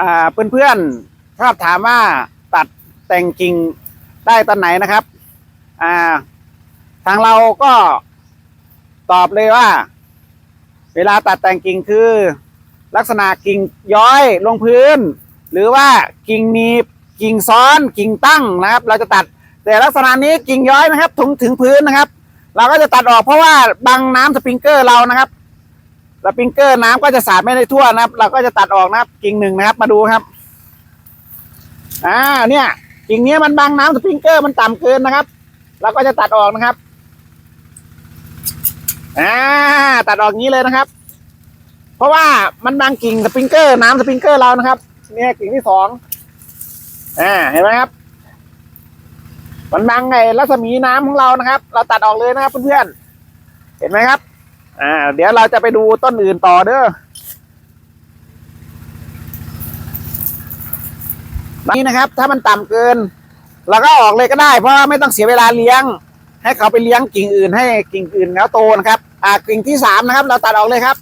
อ่าเพื่อนๆชอบถามว่าตัดแต่งกิ่งได้ตอนไหนนะครับอ่าทางเราก็ตอบเลยว่า เวลาตัดแต่งกิ่งคือ ลักษณะกิ่งย้อยลงพื้น หรือว่ากิ่งหนีบกิ่งซ้อนกิ่งตั้งนะครับ เราจะตัดแต่ลักษณะนี้กิ่งย้อยนะครับถึงถึงพื้นนะครับ เราก็จะตัดออกเพราะว่าบังน้ำสปริงเกอร์เรานะครับ สปริงเกอร์น้ำก็จะสาดไม่ได้ทั่วนะครับ เราก็จะตัดออกนะครับ กิ่งหนึ่งนะครับ มาดูครับอ่าเนี่ยกิ่งนี้มันบังน้ำสปริงเกอร์มันต่ำเกินนะครับ เราก็จะตัดออกนะครับอ่าตัดออกงี้เลยนะครับ เพราะว่ามันบังกิ่งสปริงเกอร์น้ำสปริงเกอร์เรานะครับ เนี่ยกิ่งที่สองอ่าเห็นไหมครับ มันบังไงรัศมีน้ำของเรานะครับ เราตัดออกเลยนะครับเพื่อนๆเห็นไหมครับ อ่า เดี๋ยวเราจะไปดูต้นอื่นต่อเด้อนี่นะครับ ถ้ามันต่ำเกินเราก็ออกเลยก็ได้ เพราะว่าไม่ต้องเสียเวลาเลี้ยง ให้เขาไปเลี้ยงกิ่งอื่น ให้กิ่งอื่นเขาโตนะครับ อ่ากิ่งที่สามนะครับ เราตัดออกเลยครับ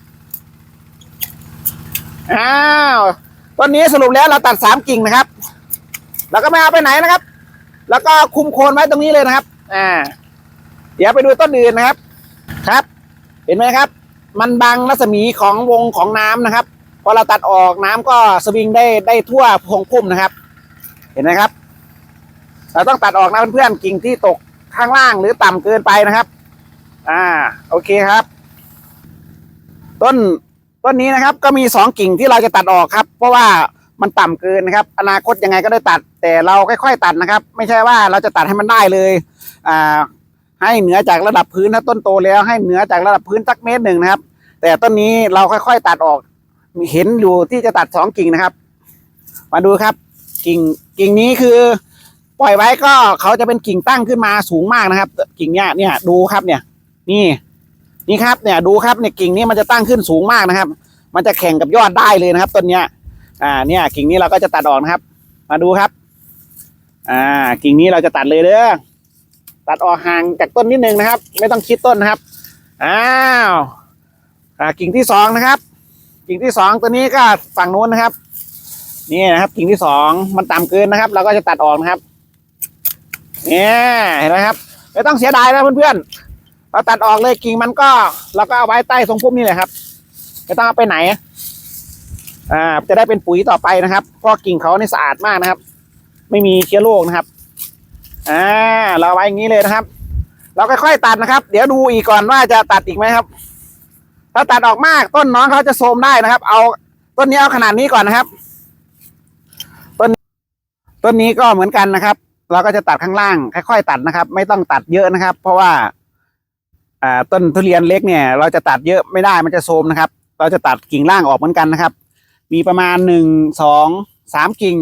อ้าวต้นนี้สรุปแล้วเราตัดสามกิ่งนะครับ แล้วก็ไม่เอาไปไหนนะครับ แล้วก็คุมโคนไว้ตรงนี้เลยนะครับ อ่า เดี๋ยวไปดูต้นอื่นนะครับ ครับ ห็นไหมครับ มันบังรัศมีของวงของน้ำนะครับพอเราตัดออกน้ำก็สวิงได้ได้ทั่วพงพุ่มนะครับ เห็นไหมครับ เราต้องตัดออกนะเพื่อนๆกิ่งที่ตกข้างล่างหรือต่ำเกินไปนะครับ อ่า โอเคครับ ต้นต้นนี้นะครับ ก็มีสองกิ่งที่เราจะตัดออกครับ เพราะว่ามันต่ำเกินนะครับ อนาคตยังไงก็ได้ตัด แต่เราค่อยๆตัดนะครับ ไม่ใช่ว่าเราจะตัดให้มันได้เลย อ่า ให้เหนือจากระดับพื้นถ้าต้นโตแล้วให้เหนือจากระดับพื้นสักเมตรหนึ่งนะครับ แต่ต้นนี้เราค่อยๆตัดออกเห็นอยู่ที่จะตัดสองกิ่งนะครับ มาดูครับ กิ่งกิ่งนี้คือ ปล่อยไว้ก็เขาจะเป็นกิ่งตั้งขึ้นมาสูงมากนะครับ กิ่งเนี้ยเนี่ยดูครับเนี่ย นี่ นี่ครับเนี่ยดูครับเนี่ยกิ่งนี้มันจะตั้งขึ้นสูงมากนะครับ มันจะแข่งกับยอดได้เลยนะครับต้นเนี้ย อ่า เนี่ย กิ่งนี้เราก็จะตัดออกนะครับ มาดูครับ อ่า กิ่งนี้เราจะตัดเลยเด้อ ตัดออกห่างจากต้นนิดนึงนะครับ ไม่ต้องคิดต้นนะครับอ้าวกิ่งที่สองนะครับ กิ่งที่สองตัวนี้ก็ฝั่งนู้นนะครับนี่นะครับ กิ่งที่สองมันต่ำเกินนะครับ เราก็จะตัดออกนะครับเนี่ยเห็นไหมครับไม่ต้องเสียดายนะเพื่อนๆเราตัดออกเลยกิ่งมันก็เราก็เอาไว้ใต้ทรงพุ่มนี่แหละครับไม่ต้องเอาไปไหนอ่าจะได้เป็นปุ๋ยต่อไปนะครับเพราะกิ่งเขาเนี่ยสะอาดมากนะครับ ไม่มีเชื้อโรคนะครับ อ่าเราไว้อย่างนี้เลยนะครับ เราค่อยๆตัดนะครับ เดี๋ยวดูอีกก่อนว่าจะตัดอีกไหมครับ ถ้าตัดออกมากต้นน้องเขาจะโทมได้นะครับ เอาต้นนี้เอาขนาดนี้ก่อนนะครับ ต้นต้นนี้ก็เหมือนกันนะครับ เราก็จะตัดข้างล่าง ค่อยๆตัดนะครับ ไม่ต้องตัดเยอะนะครับ เพราะว่า อ่าต้นทุเรียนเล็กเนี่ย เราจะตัดเยอะไม่ได้มันจะโทมนะครับ เราจะตัดกิ่งล่างออกเหมือนกันนะครับ มีประมาณหนึ่งสองสามกิ่ง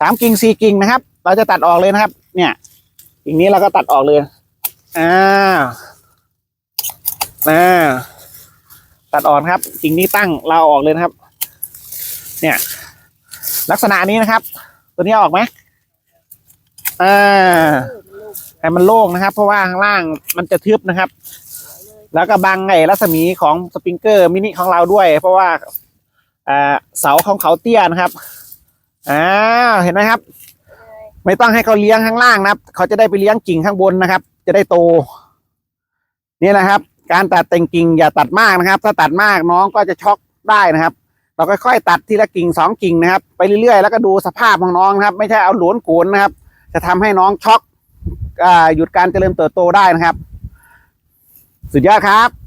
สามกิ่งสี่กิ่งนะครับ เราจะตัดออกเลยนะครับ เนี่ยกิ่งนี้เราก็ตัดออกเลยอ่าอ่าตัดออกครับกิ่งนี้ตั้งเราออกเลยนะครับ เนี่ย ลักษณะนี้นะครับ ตัวนี้ออกไหมอ่าให้มันโล่งนะครับ เพราะว่าข้างล่างมันจะทึบนะครับ แล้วก็บังไอ้รัศมีของสปริงเกอร์มินิของเราด้วย เพราะว่าเสาของเขาเตี้ยนะครับอ้าเห็นไหมครับ ไม่ต้องให้เขาเลี้ยงข้างล่างนะครับ เขาจะได้ไปเลี้ยงกิ่งข้างบนนะครับ จะได้โต นี่แหละครับ การตัดแต่งกิ่งอย่าตัดมากนะครับ ถ้าตัดมากน้องก็จะช็อกได้นะครับ เราค่อยๆตัดทีละกิ่งสองกิ่งนะครับ ไปเรื่อยๆแล้วก็ดูสภาพของน้องนะครับ ไม่ใช่เอาหลวนโกนนะครับ จะทำให้น้องช็อกอหยุดการเจริญเติบโตได้นะครับ สุดยอดครับ